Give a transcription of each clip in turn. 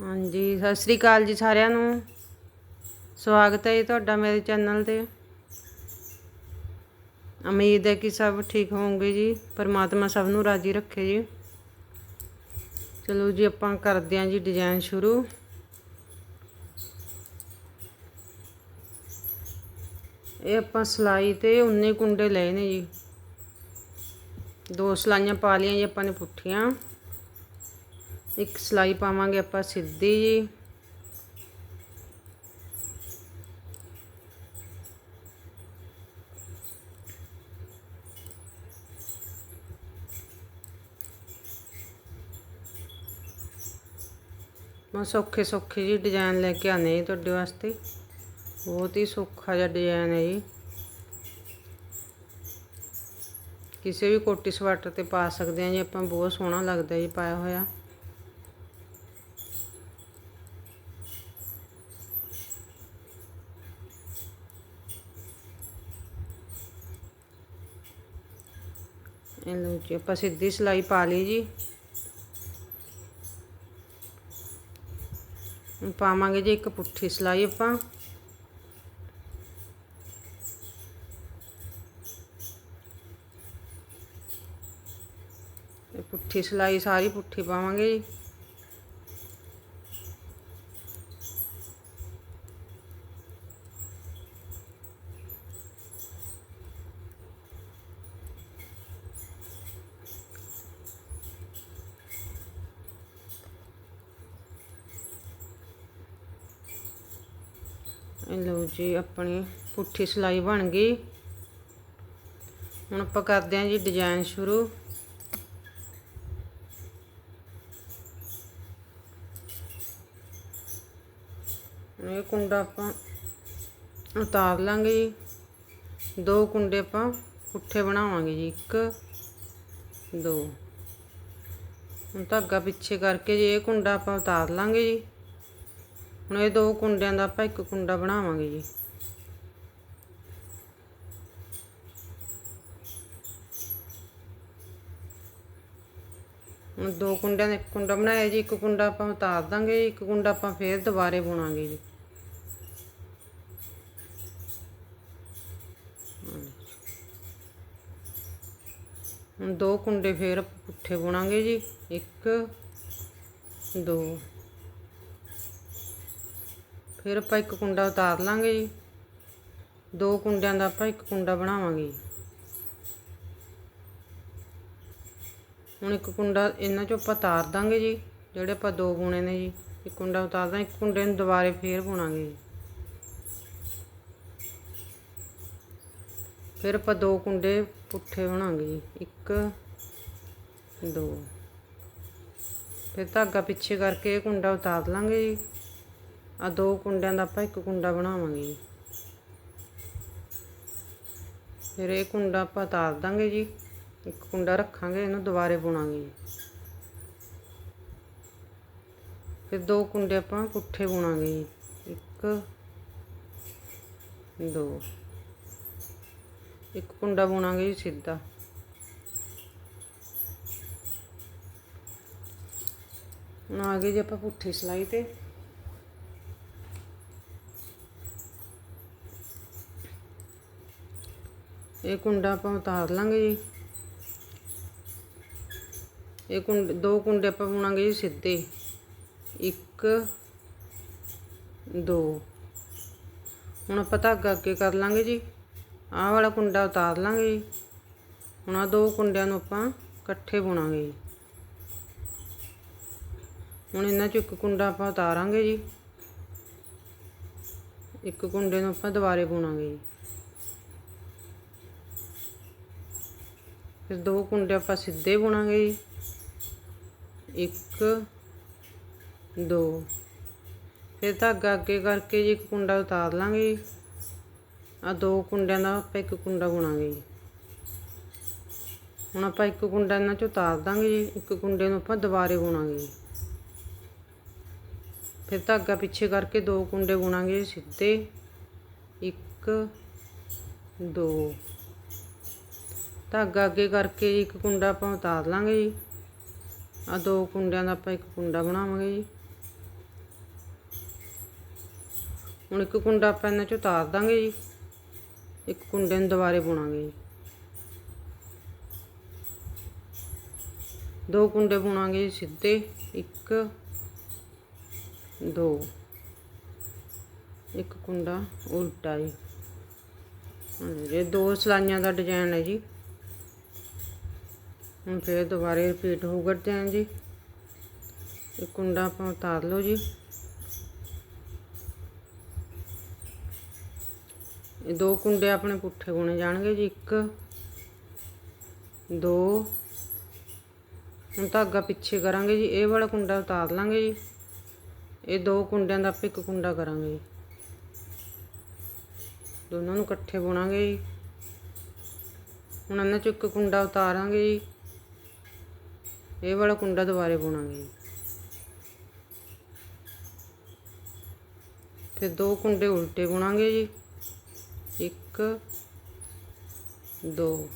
ਹਾਂਜੀ, ਸਤਿ ਸ੍ਰੀ ਅਕਾਲ ਜੀ ਸਾਰਿਆਂ ਨੂੰ। ਸਵਾਗਤ ਹੈ ਜੀ ਤੁਹਾਡਾ ਮੇਰੇ ਚੈਨਲ ਤੇ। ਉਮੀਦ ਹੈ ਕਿ ਸਭ ਠੀਕ ਹੋਵੋਗੇ ਜੀ। ਪਰਮਾਤਮਾ ਸਭ ਨੂੰ ਰਾਜੀ ਰੱਖੇ ਜੀ। ਚਲੋ ਜੀ, ਆਪਾਂ ਕਰਦੇ ਹਾਂ ਜੀ ਡਿਜ਼ਾਈਨ ਸ਼ੁਰੂ। ਇਹ ਆਪਾਂ ਸਲਾਈ ਤੇ 19 ਕੁੰਡੇ ਲਏ ਨੇ ਜੀ। ਦੋ ਸਲਾਈਆਂ ਪਾ ਲਈਆਂ ਜੀ ਆਪਾਂ ਨੇ ਪੁੱਠੀਆਂ। ਇੱਕ ਸਲਾਈ ਪਾਵਾਂਗੇ ਆਪਾਂ ਸਿੱਧੀ ਜੀ। ਮੈਂ ਸੌਖੇ ਸੌਖੇ ਜੀ ਡਿਜ਼ਾਈਨ ਲੈ ਕੇ ਆਨੇ ਜੀ ਤੁਹਾਡੇ ਵਾਸਤੇ। ਬਹੁਤ ਹੀ ਸੌਖਾ ਜਿਹਾ ਡਿਜ਼ਾਈਨ ਹੈ ਜੀ। ਕਿਸੇ ਵੀ ਕੋਟੀ ਸਵਾਟਰ ਤੇ ਪਾ ਸਕਦੇ ਆ ਜੀ, ਆਪਾਂ ਬਹੁਤ ਸੋਹਣਾ ਲੱਗਦਾ ਜੀ, ਪਾਇਆ ਹੋਇਆ। ਇਹ ਲਓ ਜੀ ਆਪਾਂ ਸਿੱਧੀ ਸਿਲਾਈ ਪਾ ਲਈ ਜੀ। ਹੁਣ ਪਾਵਾਂਗੇ ਜੀ ਇੱਕ ਪੁੱਠੀ ਸਿਲਾਈ ਆਪਾਂ। ਇਹ ਪੁੱਠੀ ਸਿਲਾਈ ਸਾਰੀ ਲਓ ਜੀ, ਆਪਣੀ ਪੁੱਠੀ ਸਿਲਾਈ ਬਣ ਗਈ। ਹੁਣ ਆਪਾਂ ਕਰਦੇ ਹਾਂ ਜੀ ਡਿਜ਼ਾਈਨ ਸ਼ੁਰੂ। ਇਹ ਕੁੰਡਾ ਆਪਾਂ ਉਤਾਰ ਲਾਂਗੇ ਜੀ। ਦੋ ਕੁੰਡੇ ਆਪਾਂ ਪੁੱਠੇ ਬਣਾਵਾਂਗੇ ਜੀ, ਇੱਕ, ਦੋ। ਹੁਣ ਧਾਗਾ ਪਿੱਛੇ ਕਰਕੇ ਜੀ ਇਹ ਕੁੰਡਾ ਆਪਾਂ ਉਤਾਰ ਲਾਂਗੇ ਜੀ। ਹੁਣ ਇਹ ਦੋ ਕੁੰਡਿਆਂ ਦਾ ਆਪਾਂ ਇੱਕ ਕੁੰਡਾ ਬਣਾਵਾਂਗੇ ਜੀ। ਹੁਣ ਦੋ ਕੁੰਡਿਆਂ ਦਾ ਇੱਕ ਕੁੰਡਾ ਬਣਾਇਆ ਜੀ, ਇੱਕ ਕੁੰਡਾ ਆਪਾਂ ਉਤਾਰ ਦਾਂਗੇ ਇੱਕ ਕੁੰਡਾ ਆਪਾਂ ਫੇਰ ਦੁਬਾਰੇ ਬੁਣਾਂਗੇ ਜੀ। ਹੁਣ ਦੋ ਕੁੰਡੇ ਫੇਰ ਪੁੱਠੇ ਬੁਣਾਂਗੇ ਜੀ, ਇੱਕ, ਦੋ। ਫਿਰ ਆਪਾਂ ਇੱਕ ਕੁੰਡਾ ਉਤਾਰ ਲਾਂਗੇ ਜੀ। ਦੋ ਕੁੰਡਿਆਂ ਦਾ ਆਪਾਂ ਇੱਕ ਕੁੰਡਾ ਬਣਾਵਾਂਗੇ ਹੁਣ ਇੱਕ ਕੁੰਡਾ ਇਹਨਾਂ ਚੋਂ ਆਪਾਂ ਉਤਾਰ ਦਾਂਗੇ ਜੀ, ਜਿਹੜੇ ਆਪਾਂ ਦੋ ਬੁਣੇ ਨੇ ਜੀ। ਇੱਕ ਕੁੰਡਾ ਉਤਾਰ ਦਾਂ ਇੱਕ ਕੁੰਡੇ ਨੂੰ ਦੁਬਾਰੇ ਫੇਰ ਬੁਣਾਂਗੇ ਜੀ। ਫਿਰ ਆਪਾਂ ਦੋ ਕੁੰਡੇ ਪੁੱਠੇ ਬਣਾਂਗੇ ਜੀ। ਇੱਕ, ਦੋ। ਫਿਰ ਧਾਗਾ ਪਿੱਛੇ ਕਰਕੇ ਇਹ ਕੁੰਡਾ ਉਤਾਰ ਲਾਂਗੇ ਜੀ। ਆ ਦੋ ਕੁੰਡਿਆਂ ਦਾ ਆਪਾਂ ਇੱਕ ਕੁੰਡਾ ਬਣਾਵਾਂਗੇ ਜੀ। ਫਿਰ ਇਹ ਕੁੰਡਾ ਆਪਾਂ ਤਾਰ ਦਾਂਗੇ ਜੀ। ਇੱਕ ਕੁੰਡਾ ਰੱਖਾਂਗੇ, ਇਹਨੂੰ ਦੁਬਾਰੇ ਬੁਣਾਂਗੇ ਜੀ। ਫਿਰ ਦੋ ਕੁੰਡੇ ਆਪਾਂ ਪੁੱਠੇ ਬੁਣਾਂਗੇ ਜੀ। ਇੱਕ, ਦੋ। ਇੱਕ ਕੁੰਡਾ ਬੁਣਾਂਗੇ ਜੀ ਸਿੱਧਾ। ਹੁਣ ਆ ਗਏ ਜੀ ਆਪਾਂ ਪੁੱਠੀ ਸਲਾਈ ਤੇ। ਇਹ ਕੁੰਡਾ ਆਪਾਂ ਉਤਾਰ ਲਾਂਗੇ ਜੀ। ਇਹ ਕੁੰਡ, ਦੋ ਕੁੰਡੇ ਆਪਾਂ ਬੁਣਾਂਗੇ ਜੀ ਸਿੱਧੇ। ਇੱਕ, ਦੋ। ਹੁਣ ਆਪਾਂ ਧਾਗਾ ਅੱਗੇ ਕਰ ਲਾਂਗੇ ਜੀ। ਆਹ ਵਾਲਾ ਕੁੰਡਾ ਉਤਾਰ ਲਾਂਗੇ ਜੀ। ਹੁਣ ਆ ਦੋ ਕੁੰਡਿਆਂ ਨੂੰ ਆਪਾਂ ਇਕੱਠੇ ਬੁਣਾਂਗੇ ਜੀ। ਹੁਣ ਇਹਨਾਂ ਚੋਂ ਇੱਕ ਕੁੰਡਾ ਆਪਾਂ ਉਤਾਰਾਂਗੇ ਜੀ। ਇੱਕ ਕੁੰਡੇ ਨੂੰ ਆਪਾਂ ਦੁਬਾਰੇ ਬੁਣਾਂਗੇ ਜੀ। ਫਿਰ ਦੋ ਕੁੰਡੇ ਆਪਾਂ ਸਿੱਧੇ ਬੁਣਾਂਗੇ ਜੀ। ਇੱਕ, ਦੋ। ਫਿਰ ਧਾਗਾ ਅੱਗੇ ਕਰਕੇ ਜੀ ਇੱਕ ਕੁੰਡਾ ਉਤਾਰ ਲਾਂਗੇ ਜੀ। ਆ ਦੋ ਕੁੰਡਿਆਂ ਦਾ ਆਪਾਂ ਇੱਕ ਕੁੰਡਾ ਬੁਣਾਂਗੇ ਜੀ। ਹੁਣ ਆਪਾਂ ਇੱਕ ਕੁੰਡਾ ਇਹਨਾਂ ਚੋਂ ਉਤਾਰ ਦਾਂਗੇ ਜੀ। ਇੱਕ ਕੁੰਡੇ ਨੂੰ ਆਪਾਂ ਦੁਬਾਰੇ ਬੁਣਾਂਗੇ ਜੀ। ਫਿਰ ਧਾਗਾ ਪਿੱਛੇ ਕਰਕੇ ਦੋ ਕੁੰਡੇ ਬੁਣਾਂਗੇ ਸਿੱਧੇ। ਇੱਕ, ਦੋ। ਧਾਗਾ ਅੱਗੇ ਕਰਕੇ ਜੀ, ਇੱਕ ਕੁੰਡਾ ਆਪਾਂ ਉਤਾਰ ਲਾਂਗੇ ਜੀ। ਆ ਦੋ ਕੁੰਡਿਆਂ ਦਾ ਆਪਾਂ ਇੱਕ ਕੁੰਡਾ ਬਣਾਵਾਂਗੇ ਜੀ। ਹੁਣ ਇੱਕ ਕੁੰਡਾ ਆਪਾਂ ਇਹਨਾਂ 'ਚ ਉਤਾਰ ਦਾਂਗੇ ਜੀ। ਇੱਕ ਕੁੰਡੇ ਨੂੰ ਦੁਬਾਰੇ ਬੁਣਾਂਗੇ ਜੀ। ਦੋ ਕੁੰਡੇ ਬੁਣਾਂਗੇ ਜੀ ਸਿੱਧੇ, ਇੱਕ, ਦੋ। ਇੱਕ ਕੁੰਡਾ ਉਲਟਾ ਜੀ। ਇਹ ਦੋ ਸਲਾਈਆਂ ਦਾ ਡਿਜ਼ਾਈਨ ਹੈ ਜੀ। ਹੁਣ ਫੇਰ ਦੁਬਾਰੇ ਰਿਪੀਟ ਹੋਊਗਾ ਡਿਜ਼ਾਈਨ ਜੀ। ਇਹ ਕੁੰਡਾ ਆਪਾਂ ਉਤਾਰ ਲਓ ਜੀ। ਇਹ ਦੋ ਕੁੰਡੇ ਆਪਣੇ ਪੁੱਠੇ ਬੁਣੇ ਜਾਣਗੇ ਜੀ, ਇੱਕ, ਦੋ। ਹੁਣ ਧਾਗਾ ਪਿੱਛੇ ਕਰਾਂਗੇ ਜੀ, ਇਹ ਵਾਲਾ ਕੁੰਡਾ ਉਤਾਰ ਲਾਂਗੇ ਜੀ। ਇਹ ਦੋ ਕੁੰਡਿਆਂ ਦਾ ਆਪਾਂ ਇੱਕ ਕੁੰਡਾ ਕਰਾਂਗੇ ਜੀ। ਦੋਨਾਂ ਨੂੰ ਇਕੱਠੇ ਬੁਣਾਂਗੇ ਜੀ। ਹੁਣ ਇਹਨਾਂ ਚੋਂ ਇੱਕ ਕੁੰਡਾ ਉਤਾਰਾਂਗੇ ਜੀ। ਇਹ ਵਾਲਾ ਕੁੰਡਾ ਦੁਬਾਰੇ ਬੁਣਾਂਗੇ ਜੀ ਫਿਰ ਦੋ ਕੁੰਡੇ ਉਲਟੇ ਬੁਣਾਂਗੇ ਜੀ। ਇੱਕ, ਦੋ।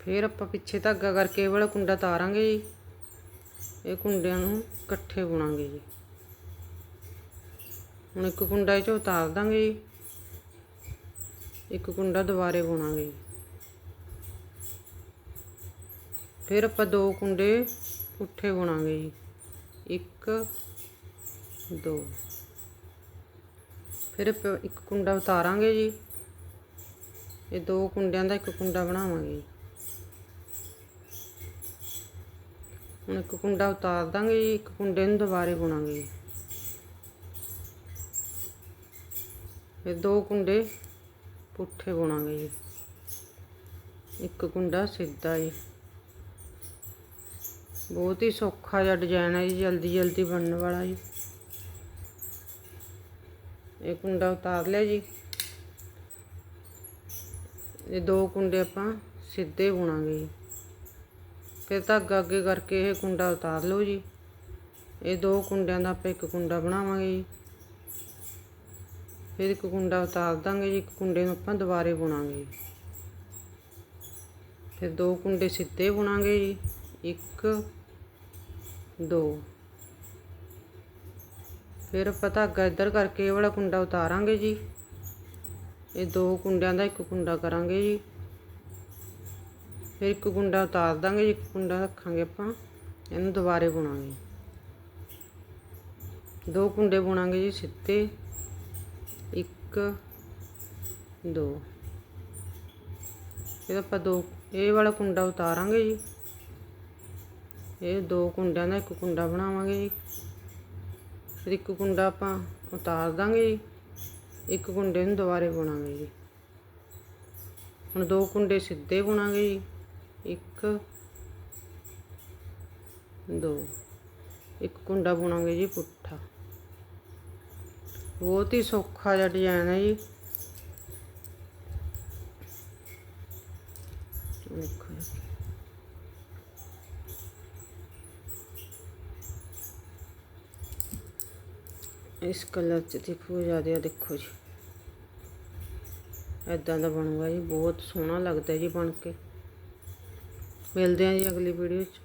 ਫਿਰ ਆਪਾਂ ਪਿੱਛੇ ਧਾਗਾ ਕਰਕੇ ਇਹ ਵਾਲਾ ਕੁੰਡਾ ਤਾਰਾਂਗੇ ਜੀ। ਇਹ ਕੁੰਡਿਆਂ ਨੂੰ ਇਕੱਠੇ ਬੁਣਾਂਗੇ ਜੀ। ਹੁਣ ਇੱਕ ਕੁੰਡਾ ਇਹ ਚੋਂ ਉਤਾਰ ਦਾਂਗੇ ਜੀ। ਇੱਕ ਕੁੰਡਾ ਦੁਬਾਰੇ ਬੁਣਾਂਗੇ ਜੀ। ਫਿਰ ਆਪਾਂ ਦੋ ਕੁੰਡੇ ਪੁੱਠੇ ਬੁਣਾਂਗੇ ਜੀ। ਇੱਕ, ਦੋ। ਫਿਰ ਆਪਾਂ ਇੱਕ ਕੁੰਡਾ ਉਤਾਰਾਂਗੇ ਜੀ। ਇਹ ਦੋ ਕੁੰਡਿਆਂ ਦਾ ਇੱਕ ਕੁੰਡਾ ਬਣਾਵਾਂਗੇ ਜੀ। ਹੁਣ ਇੱਕ ਕੁੰਡਾ ਉਤਾਰ ਦਾਂਗੇ ਜੀ, ਇੱਕ ਕੁੰਡੇ ਨੂੰ ਦੁਬਾਰੇ ਬੁਣਾਂਗੇ ਜੀ। ਫਿਰ ਦੋ ਕੁੰਡੇ ਪੁੱਠੇ ਬੁਣਾਂਗੇ ਜੀ। ਇੱਕ ਕੁੰਡਾ ਸਿੱਧਾ ਜੀ। ਬਹੁਤ ਹੀ ਸੌਖਾ ਜਿਹਾ ਡਿਜ਼ਾਈਨ ਹੈ ਜੀ, ਜਲਦੀ ਜਲਦੀ ਬਣਨ ਵਾਲਾ ਜੀ। ਇਹ ਕੁੰਡਾ ਉਤਾਰ ਲਿਆ ਜੀ। ਇਹ ਦੋ ਕੁੰਡੇ ਆਪਾਂ ਸਿੱਧੇ ਬੁਣਾਂਗੇ ਜੀ। ਫਿਰ ਧਾਗਾ ਅੱਗੇ ਕਰਕੇ ਇਹ ਕੁੰਡਾ ਉਤਾਰ ਲਓ ਜੀ। ਇਹ ਦੋ ਕੁੰਡਿਆਂ ਦਾ ਆਪਾਂ ਇੱਕ ਕੁੰਡਾ ਬਣਾਵਾਂਗੇ ਜੀ। ਫਿਰ ਇੱਕ ਕੁੰਡਾ ਉਤਾਰ ਦਾਂਗੇ ਜੀ, ਇੱਕ ਕੁੰਡੇ ਨੂੰ ਆਪਾਂ ਦੁਬਾਰੇ ਬੁਣਾਂਗੇ ਫਿਰ ਦੋ ਕੁੰਡੇ ਸਿੱਧੇ ਬੁਣਾਂਗੇ ਜੀ। ਇੱਕ, ਦੋ। ਫਿਰ ਆਪਾਂ ਧਾਗਾ ਇੱਧਰ ਕਰਕੇ ਇਹ ਵਾਲਾ ਕੁੰਡਾ ਉਤਾਰਾਂਗੇ ਜੀ। ਇਹ ਦੋ ਕੁੰਡਿਆਂ ਦਾ ਇੱਕ ਕੁੰਡਾ ਕਰਾਂਗੇ ਜੀ। ਫਿਰ ਇੱਕ ਕੁੰਡਾ ਉਤਾਰ ਦਾਂਗੇ ਜੀ ਇੱਕ ਕੁੰਡਾ ਰੱਖਾਂਗੇ ਆਪਾਂ। ਇਹਨੂੰ ਦੁਬਾਰੇ ਬੁਣਾਂਗੇ। ਦੋ ਕੁੰਡੇ ਬੁਣਾਂਗੇ ਜੀ ਸਿੱਧੇ। ਇੱਕ, ਦੋ। ਫਿਰ ਆਪਾਂ ਦੋ, ਇਹ ਵਾਲਾ ਕੁੰਡਾ ਉਤਾਰਾਂਗੇ ਜੀ। ਇਹ ਦੋ ਕੁੰਡਿਆਂ ਦਾ, ਇੱਕ ਕੁੰਡਾ ਬਣਾਵਾਂਗੇ ਜੀ। ਫਿਰ ਇੱਕ ਕੁੰਡਾ ਆਪਾਂ ਉਤਾਰ ਦਾਂਗੇ ਜੀ। ਇੱਕ ਕੁੰਡੇ ਨੂੰ ਦੁਬਾਰੇ ਬੁਣਾਂਗੇ ਜੀ। ਹੁਣ ਦੋ ਕੁੰਡੇ ਸਿੱਧੇ ਬੁਣਾਂਗੇ ਜੀ। ਇੱਕ, ਦੋ। ਇੱਕ ਕੁੰਡਾ ਬੁਣਾਂਗੇ ਜੀ ਪੁੱਠਾ। ਬਹੁਤ ਹੀ ਸੌਖਾ ਜਿਹਾ ਡਿਜ਼ਾਈਨ ਹੈ ਜੀ। ਦੇਖੋ ਇਸ ਕਲਰ ਚ ਦੇਖੋ, ਜ਼ਿਆਦਾ ਦੇਖੋ ਜੀ। ਇਦਾਂ ਦਾ ਬਣੂਗਾ ਜੀ, ਬਹੁਤ ਸੋਹਣਾ ਲੱਗਦਾ ਜੀ ਬਣ ਕੇ। ਮਿਲਦੇ ਆਂ ਜੀ ਅਗਲੀ ਵੀਡੀਓ ਚ।